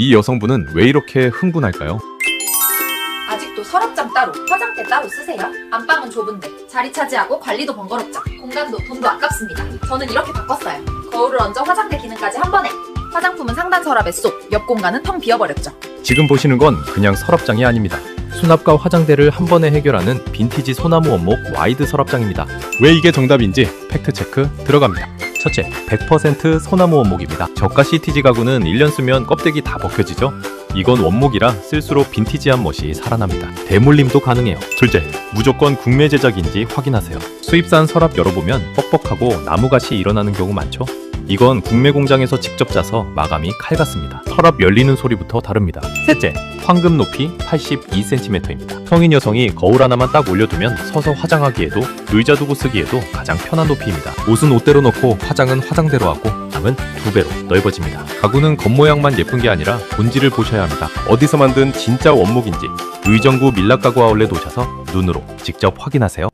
이 여성분은 왜 이렇게 흥분할까요? 아직도 서랍장 따로, 화장대 따로 쓰세요? 안방은 좁은데 자리 차지하고 관리도 번거롭죠. 공간도 돈도 아깝습니다. 저는 이렇게 바꿨어요. 거울을 얹어 화장대 기능까지 한 번에. 화장품은 상단 서랍에 쏙, 옆 공간은 텅 비어버렸죠. 지금 보시는 건 그냥 서랍장이 아닙니다. 수납과 화장대를 한 번에 해결하는 빈티지 소나무 원목 와이드 서랍장입니다. 왜 이게 정답인지 팩트 체크 들어갑니다. 첫째, 100% 소나무 원목입니다. 저가 CTG 가구는 1년 쓰면 껍데기 다 벗겨지죠? 이건 원목이라 쓸수록 빈티지한 멋이 살아납니다. 대물림도 가능해요. 둘째, 무조건 국내 제작인지 확인하세요. 수입산 서랍 열어보면 뻑뻑하고 나무가시 일어나는 경우 많죠? 이건 국내 공장에서 직접 짜서 마감이 칼 같습니다. 서랍 열리는 소리부터 다릅니다. 셋째, 황금 높이 82cm입니다. 성인 여성이 거울 하나만 딱 올려두면 서서 화장하기에도 의자 두고 쓰기에도 가장 편한 높이입니다. 옷은 옷대로 넣고 화장은 화장대로 하고 방은 두 배로 넓어집니다. 가구는 겉모양만 예쁜 게 아니라 본질을 보셔야 합니다. 어디서 만든 진짜 원목인지 의정부 밀락 가구 아울렛 오셔서 눈으로 직접 확인하세요.